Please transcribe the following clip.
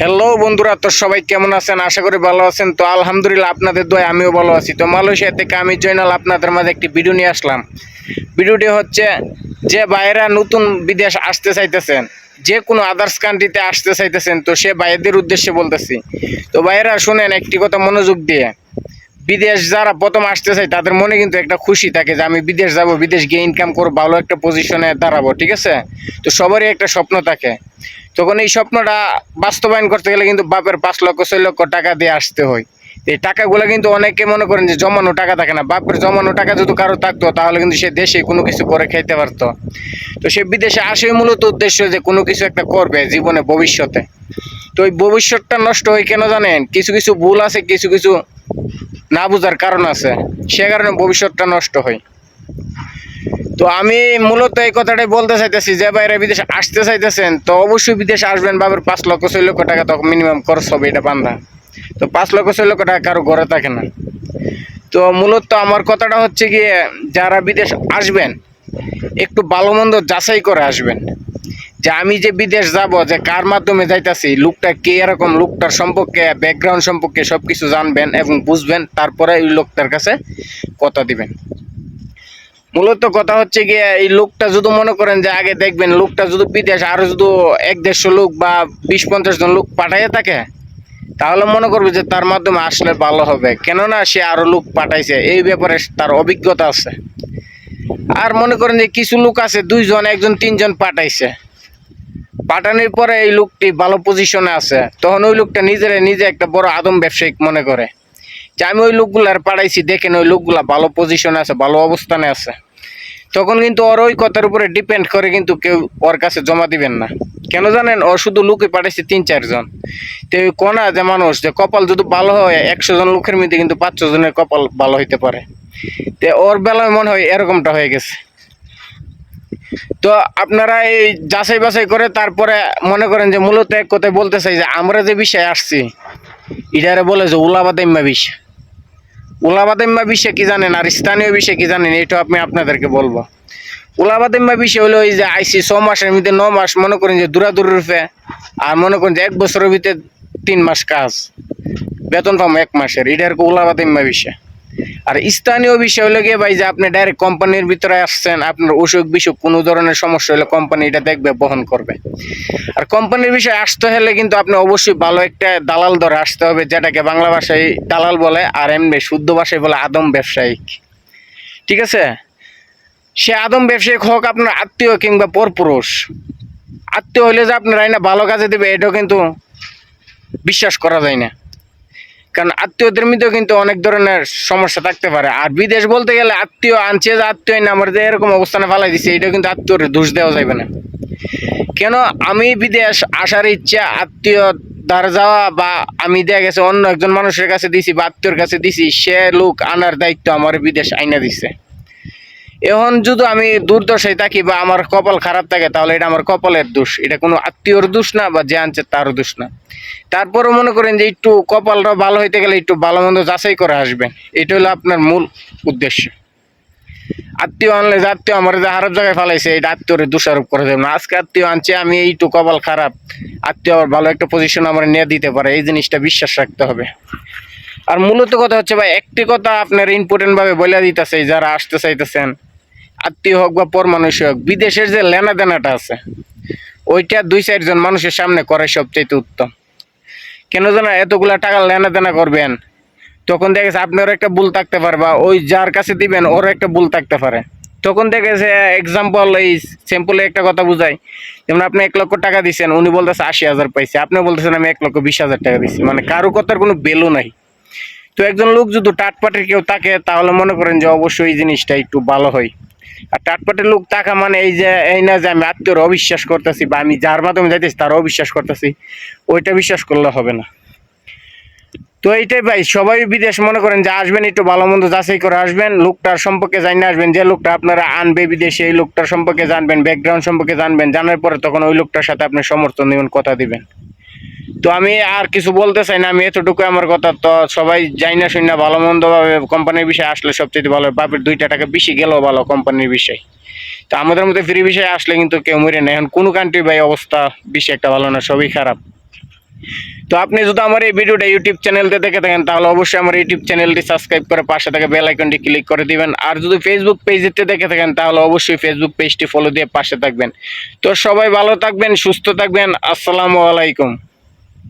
Hello বন্ধুরা, তো সবাই কেমন আছেন? আশা করি ভালো আছেন। তো আলহামদুলিল্লাহ আপনাদের দোয়া আমিও ভালো আছি। তো মালয়েশিয়া থেকে আমি জয়নাল আপনাদের মাঝে একটি ভিডিও নিয়ে আসলাম। ভিডিওটি হচ্ছে, যে বাইরা নতুন বিদেশ আসতে চাইতেছেন, যে কোনো আদার্স কান্ট্রিতে আসতে চাইতেছেন, তো সে বাইরেদের উদ্দেশ্যে বলতেছি। তো বাইরা শুনেন, একটি কথা মনোযোগ দিয়ে। বিদেশ যারা প্রথম আসতে চায় তাদের মনে কিন্তু একটা খুশি থাকে যে আমি বিদেশ যাব, বিদেশ গিয়ে ইনকাম করব, ভালো একটা পজিশনে দাঁড়াবো, ঠিক আছে? তো সবারই একটা স্বপ্ন থাকে। তখন এই স্বপ্নটা বাস্তবায়ন করতে গেলে কিন্তু বাপের পাঁচ লক্ষ, ছয় লক্ষ টাকা দিয়ে আসতে হয়। এই টাকাগুলো কিন্তু অনেকে মনে করেন যে জমানো টাকা থাকে না। বাপের জমানো টাকা যদি কারও থাকতো, তাহলে কিন্তু সে দেশে কোনো কিছু করে খাইতে পারতো। তো সে বিদেশে আসে মূলত উদ্দেশ্য যে কোনো কিছু একটা করবে জীবনে, ভবিষ্যতে। তো ওই ভবিষ্যৎটা নষ্ট হয় কেন জানেন? কিছু কিছু ভুল আছে, কিছু কিছু না বোঝার কারণ আছে। সে কারণে ভবিষ্যৎটা নষ্ট হয়। তো আমি মূলত এই কথাটাই বলতে চাইতেছি, যে বাইরে বিদেশে আসতে চাইতেছেন, তো অবশ্যই বিদেশে আসবেন বাবার পাঁচ লক্ষ ছয় লক্ষ টাকা তখন মিনিমাম খরচ হবে এটা বান্ধা তো পাঁচ লক্ষ ছয় লক্ষ টাকা কারও ঘরে থাকে না। তো মূলত আমার কথাটা হচ্ছে গিয়ে, যারা বিদেশ আসবেন, একটু ভালো মন্দ যাচাই করে আসবেন। যে আমি যে বিদেশ যাব, যে কার মাধ্যমে যাইতাছি, লোকটা কে, এরকম লোকটার সম্পর্কে ব্যাকগ্রাউন্ড সম্পর্কে সব কিছু জানবেন এবং বুঝবেন, তারপরে ওই লোকটার কাছে কথা দিবেন। মূলত কথা হচ্ছে গিয়ে, এই লোকটা যদি মনে করেন যে আগে দেখবেন, লোকটা যদি বিদেশ, আরও যদি এক দেড়শো লোক বা বিশ, পঞ্চাশ জন লোক পাঠাইয়া থাকে, তাহলে মনে করবে যে তার মাধ্যমে আসলে ভালো হবে। কেননা সে আরও লোক পাঠাইছে, এই ব্যাপারে তার অভিজ্ঞতা আছে। আর মনে করেন যে কিছু লোক আছে, দুইজন, একজন, তিনজন পাঠাইছে। পাঠানোর পরে এই লোকটি ভালো পজিশনে আছে, তখন ওই লোকটা নিজের নিজে একটা বড় আদম ব্যবসায়িক মনে করে। যে আমি ওই লোকগুলার পাঠাইছি দেখেন ওই লোকগুলা ভালো পজিশনে আছে, ভালো অবস্থানে আছে। তখন কিন্তু ওর ওই কথার উপরে ডিপেন্ড করে কিন্তু কেউ ওর কাছে জমা দিবেন না। কেন জানেন? ও শুধু লোকে পাঠাইছে তিন চারজন তো কোনা যে মানুষ, যে কপাল যদি ভালো হয়, একশো জন লোকের মধ্যে কিন্তু পাঁচশো জনের কপাল ভালো হইতে পারে। তো ওর বেলায় মনে হয় এরকমটা হয়ে গেছে। তো আপনারা এই যাচাই বাছাই করে তারপরে মনে করেন যে মূলত এক কথায় বলতে চাই যে আমরা যে বিষয়ে আসছি এটারে বলে যে উলাবাদাইম্মা বিষয় উলাবাদাইম্মা বিষয় কি জানেন আর স্থানীয় বিষয় কি জানেন এটা আমি আপনাদেরকে বলব। উলাবাদাইম্মা বিষয় হলো ওই যে আইসি ছ মাসের মধ্যে ন মাস মনে করেন যে দূরাদূর রূপে আর মনে করেন যে এক বছরের ভিতরে তিন মাস কাজ। বেতন পাবো এক মাসের এটা আর কি উলাবাদাইম্মা বিষয় আর স্থানীয় বিষয় হলো গিয়ে ভাই যে আপনি ডাইরেক্ট কোম্পানির ভিতরে আসছেন, আপনার অসুখ বিসুখ কোনো ধরনের সমস্যা হলে কোম্পানি এটা দেখবে, বহন করবে। আর কোম্পানির বিষয়ে আসতে হলে কিন্তু আপনি অবশ্যই ভালো একটা দালাল ধরে আসতে হবে, যেটাকে বাংলা ভাষায় দালাল বলে আর এমনি শুদ্ধ ভাষায় বলে আদম ব্যবসায়িক। ঠিক আছে? সে আদম ব্যবসায়িক হোক, আপনার আত্মীয় কিংবা পরপুরুষ। আত্মীয় হলে যে আপনার আইনা ভালো কাজে দেবে, এটাও কিন্তু বিশ্বাস করা যায় না। কারণ আত্মীয়দের মধ্যেও কিন্তু অনেক ধরনের সমস্যা থাকতে পারে। আর বিদেশ বলতে গেলে আত্মীয় আনছে যে আত্মীয় না আমার এরকম অবস্থানে ফালাই দিচ্ছে এটা কিন্তু আত্মীয়র দোষ দেওয়া যাবে না। কেন আমি বিদেশ আসার ইচ্ছা আত্মীয় দ্বারা যাওয়া বা আমি দেয়া গেছে অন্য একজন মানুষের কাছে দিছি বা আত্মীয়র কাছে দিছি, সে লোক আনার দায়িত্ব আমার বিদেশ আইনা দিচ্ছে এখন যদি আমি দুর্দশায় থাকি বা আমার কপাল খারাপ থাকে, তাহলে এটা আমার কপালের দোষ। এটা কোনো আত্মীয়র দোষ না বা যে আনছে তারও দোষ না। তারপরে মনে করেন যে একটু কপালটা ভালো হইতে গেলে একটু ভালো মন্দ যাচাই করে আসবেন এটা হলো আপনার মূল উদ্দেশ্য। আত্মীয় আনলে যে আত্মীয় আমার যে খারাপ জায়গায় ফেলাইছে, এটা আত্মীয়র দোষারোপ করে দেবেন আজকে আত্মীয় আনছে, আমি এইটু কপাল খারাপ। আত্মীয় আবার ভালো একটা পজিশন আমার নিয়ে দিতে পারে, এই জিনিসটা বিশ্বাস রাখতে হবে। আর মূলত কথা হচ্ছে ভাই, একটি কথা আপনার ইম্পর্টেন্ট ভাবে বলে দিতেছে, যারা আসতে চাইতেছেন আত্মীয় হোক বা পর মানুষ হোক, বিদেশের যে লেনা দেনাটা আছে, ওইটা দুই চারজন মানুষের সামনে করে সবচেয়ে উত্তম। কেন জানা, এতগুলা টাকা লেনা দেনা করবেন, তখন দেখেছে আপনারও একটা ভুল থাকতে পারে বা ওই যার কাছে দিবেন ওর একটা ভুল থাকতে পারে। তখন দেখেছে এক্সাম্পল এই সিম্পলে একটা কথা বুঝাই, যেমন আপনি এক লক্ষ টাকা দিচ্ছেন উনি বলতেছে আশি হাজার পাইছে আপনি বলতেছেন আমি এক লক্ষ বিশ হাজার টাকা দিচ্ছি মানে কারও কথার কোনো বেলু নাই। তো একজন লোক যদি টাটপাটের কেউ থাকে, তাহলে মনে করেন যে অবশ্যই এই জিনিসটা একটু ভালো হয়। আর টাটপাটের লোক থাকা মানে এই যে, এই না যে আমি আত্মীয়র অবিশ্বাস করতেছি বা আমি যার মাধ্যমে যাইতেছি তার অবিশ্বাস করতেছি, ওইটা বিশ্বাস করলে হবে না। তো এইটাই ভাই, সবাই বিদেশ মনে করেন যে আসবেন, একটু ভালো মন্দ যাচাই করে আসবেন, লোকটার সম্পর্কে জানিয়ে আসবেন, যে লোকটা আপনারা আনবে বিদেশে, এই লোকটার সম্পর্কে জানবেন ব্যাকগ্রাউন্ড সম্পর্কে জানবেন, জানার পরে তখন ওই লোকটার সাথে আপনি সমর্থন দিবেন কথা দিবেন। তো আমি আর কিছু বলতে চাই না, আমি এতটুকু আমার কথা, তো সবাই যাই না শুনি না ভালো মন্দভাবে কোম্পানির বিষয়ে আসলে সবচেয়ে ভালো, বাপের দুইটা টাকা বেশি গেলেও ভালো কোম্পানির বিষয়। তো আমাদের মধ্যে ফ্রি বিষয়ে আসলে কিন্তু কেউ মরে না, এখন কোনো কান্ট্রি ভাই অবস্থা বেশি একটা ভালো না, সবই খারাপ। তো আপনি যদি আমার এই ভিডিওটা ইউটিউব চ্যানেলতে দেখে থাকেন, তাহলে অবশ্যই আমার ইউটিউব চ্যানেলটি সাবস্ক্রাইব করে পাশে থাকা বেল আইকনটি ক্লিক করে দিবেন। আর যদি ফেসবুক পেজেতে দেখে থাকেন, তাহলে অবশ্যই ফেসবুক পেজটি ফলো দিয়ে পাশে থাকবেন। তো সবাই ভালো থাকবেন, সুস্থ থাকবেন, আসসালামু আলাইকুম।